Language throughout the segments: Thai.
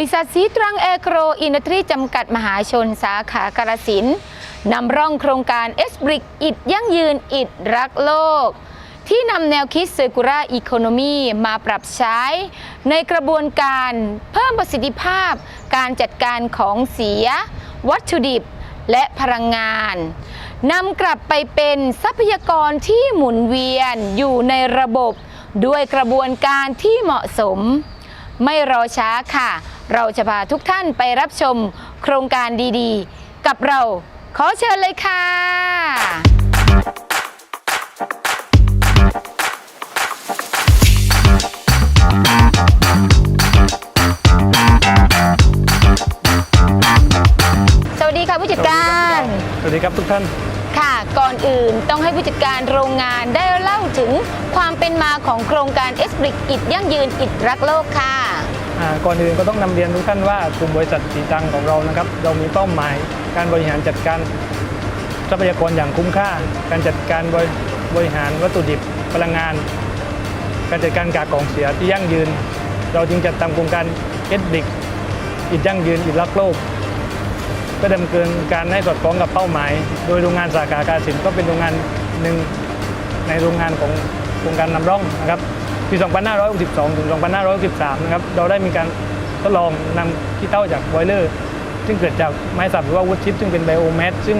ริษัทสีตรังแอโกรอินทรีจำกัดมหาชนสาขากรสินธุ์นำร่องโครงการ s b r i c อิดยั่งยืนอิดรักโลก ที่นำแนวคิด Circular Economy มาปรับใช้ ในกระบวนการเพิ่มประสิทธิภาพ การจัดการของเสีย วัตถุดิบและพลังงานนำกลับไปเป็นทรัพยากรที่หมุนเวียนอยู่ในระบบ ด้วยกระบวนการที่เหมาะสม ไม่รอช้าค่ะ เราจะพาทุกท่านไปรับชมโครงการดีๆ กับเราขอเชิญเลยค่ะ สวัสดีค่ะผู้จัดการ สวัสดีครับทุกท่าน ค่ะ ก่อนอื่นต้องให้ผู้จัดการโรงงานได้เล่าถึงความเป็นมาของโครงการเอสบริกอิดยั่งยืนอิดรักโลกค่ะอ่า ก่อนอื่นก็ต้องนำเรียนทุกท่านว่ากลุ่มบริษัทสีตังของเรานะครับ เรามีเป้าหมายการบริหารจัดการทรัพยากรอย่างคุ้มค่า การจัดการบริบริหารวัตถุดิบพลังงาน การจัดการกากของเสียที่ยั่งยืน เราจึงจัดทำโครงการเอสบิกอิดยั่งยืนอิดรักโลกก็ดำเนินการให้สอดคล้องกับเป้าหมาย โดยโรงงานสาขาการสินก็เป็นโรงงานหนึ่งในโรงงานของโครงการนำร่องนะครับ ปี 2562 ถึง 2563 นะครับ เราได้มีการทดลองนำขี้เถ้าจากบอยเลอร์ ซึ่งเกิดจากไม้สับหรือว่าวูดชิปซึ่งเป็นไบโอแมสซึ่ง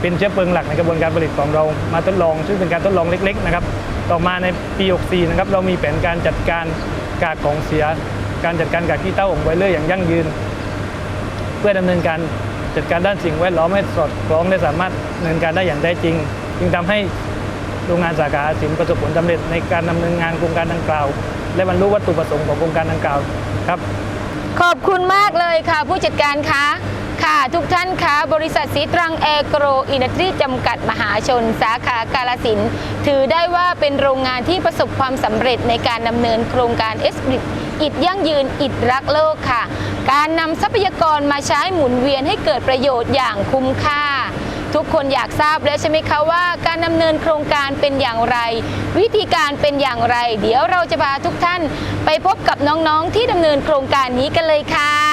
เป็นเชื้อเพลิงหลักในกระบวนการผลิตของเรามาทดลอง ซึ่งเป็นการทดลองเล็ก ๆ นะครับ ต่อมาในปี 64 นะครับ เรามีแผนการจัดการกากของเสีย การจัดการกากขี้เถ้าของบอยเลอร์อย่างยั่งยืน เพื่อดำเนินการจัดการด้านสิ่งแวดล้อมให้สอดคล้องและสามารถดำเนินการได้อย่างแท้จริง จึงทำให้ โรงงานสาขาสินประสบผลสำเร็จในการดำเนินงานโครงการดังกล่าว และบรรลุวัตถุประสงค์ของโครงการดังกล่าวครับขอบคุณมากเลยค่ะ ผู้จัดการคะค่ะทุกท่านคะบริษัทสีตรังแอโกรอินดัสทรีจำกัดมหาชน สาขากาลสิน ถือได้ว่าเป็นโรงงานที่ประสบความสำเร็จในการดำเนินโครงการเอสบิอิดยั่งยืนอิดรักโลกค่ะ การนำทรัพยากรมาใช้หมุนเวียนให้เกิดประโยชน์อย่างคุ้มค่า ทุกคนอยากทราบแล้วใช่ไหมคะว่าการดำเนินโครงการเป็นอย่างไร วิธีการเป็นอย่างไร เดี๋ยวเราจะพาทุกท่านไปพบกับน้องๆที่ดำเนินโครงการนี้กันเลยค่ะ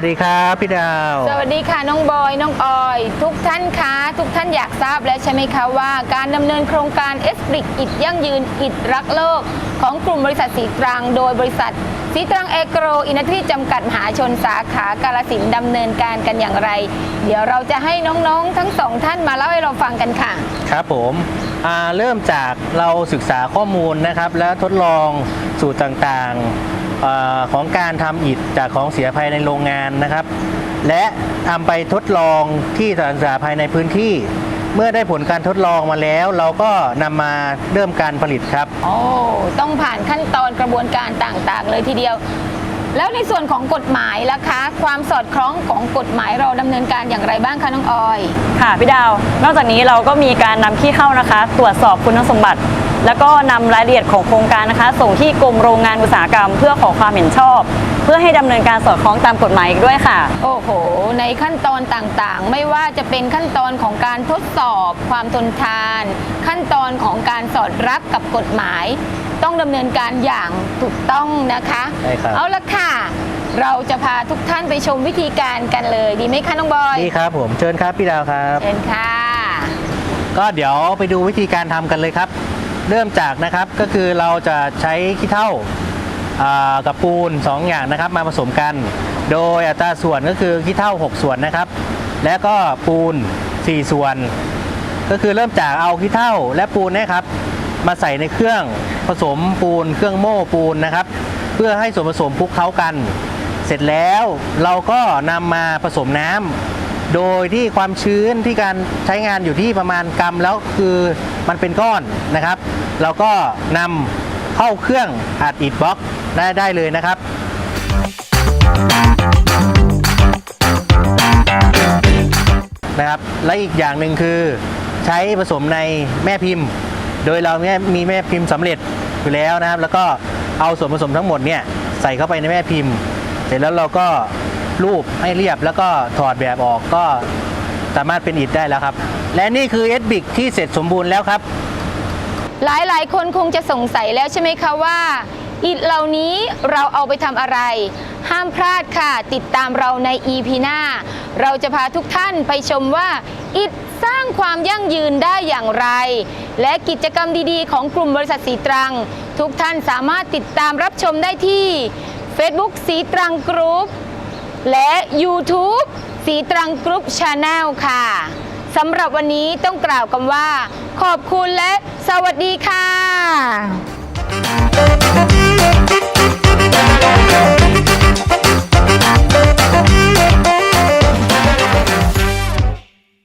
วัสดีครับพี่ดาว สวัสดีค่ะน้องบอยน้องออย ทุกท่านคะทุกท่านอยากทราบแล้วใช่ไหมคะว่าการดำเนินโครงการเอสบริกอิดยั่งยืนอิดรักโลก ของกลุ่มบริษัทสีตรัง โดยบริษัทสีตรังเอโกรอินทรีจำกัดมหาชนสาขากาลสินธุ์ดำเนินการกันอย่างไร เดี๋ยวเราจะให้น้องๆทั้งสองท่านมาเล่าให้เราฟังกันค่ะ ครับผมอ่าเริ่มจากเราศึกษาข้อมูลนะครับ และทดลองสูตรต่างๆ อาของการทำอิฐจากของเสียภายในโรงงานนะครับ และทำไปทดลองที่สถานศึกษาภายในพื้นที่ เมื่อได้ผลการทดลองมาแล้ว เราก็นำมาเริ่มการผลิตครับ โอ้ต้องผ่านขั้นตอนกระบวนการต่างๆ เลยทีเดียว แล้วในส่วนของกฎหมายล่ะคะ ความสอดคล้องของกฎหมายเราดำเนินการอย่างไรบ้างคะน้องออย ค่ะพี่ดาว นอกจากนี้เราก็มีการนำขี้เข้านะคะ ตรวจสอบคุณสมบัติ แล้วก็นำรายละเอียดของโครงการนะคะ ส่งที่กรมโรงงานอุตสาหกรรม เพื่อขอความเห็นชอบ เพื่อให้ดำเนินการสอดคล้องตามกฎหมายอีกด้วยค่ะ โอ้โห ในขั้นตอนต่างๆ ไม่ว่าจะเป็นขั้นตอนของการทดสอบความทนทาน ขั้นตอนของการสอดรับกับกฎหมาย ต้องดำเนินการอย่างถูกต้องนะคะใช่ครับเอาละค่ะเราจะพาทุกท่านไปชมวิธีการกันเลยดีไหมคะน้องบอยนี่ครับผมเชิญครับพี่ดาวครับเชิญค่ะ ก็เดี๋ยวไปดูวิธีการทำกันเลยครับ เริ่มจากนะครับก็คือเราจะใช้ขี้เถ้าอ่ากับปูน 2 อย่างนะครับ มาผสมกัน โดยอัตราส่วนก็คือขี้เถ้า 6 ส่วนนะครับ และก็ปูน 4 ส่วน ก็คือเริ่มจากเอาขี้เถ้าและปูนนะครับ มาใส่ในเครื่องผสมปูน เครื่องโม่ปูนนะครับ เพื่อให้ส่วนผสมคลุกเคล้ากัน เสร็จแล้วเราก็นำมาผสมน้ำ โดยที่ความชื้นที่การใช้งานอยู่ที่ประมาณกรัมแล้วคือมันเป็นก้อนนะครับ เราก็นำเข้าเครื่องอัดอิดบล็อกได้ได้เลยนะครับนะครับและอีกอย่างหนึ่งคือใช้ผสมในแม่พิมพ์ โดยเราเนี่ยมีแม่พิมพ์สำเร็จอยู่แล้วนะครับ แล้วก็เอาส่วนผสมทั้งหมดเนี่ยใส่เข้าไปในแม่พิมพ์ เสร็จแล้วเราก็ รูปให้เรียบแล้วก็ถอดแบบออกก็สามารถเป็นอิฐได้แล้วครับ และนี่คือเอสบิกที่เสร็จสมบูรณ์แล้วครับหลายหลายๆ คนคงจะสงสัยแล้วใช่ไหมคะว่า อิฐเหล่านี้เราเอาไปทำอะไร ห้ามพลาดค่ะ ติดตามเราใน EP หน้า เราจะพาทุกท่านไปชมว่า อิฐสร้างความยั่งยืนได้อย่างไร และกิจกรรมดีๆ ของกลุ่มบริษัทสีตรัง ทุกท่านสามารถติดตามรับชมได้ที่ Facebook สีตรังกรุ๊ป และ YouTube สีตรังกรุ๊ปชาแนลค่ะสำหรับวันนี้ต้องกล่าวคำว่า ขอบคุณและสวัสดีค่ะ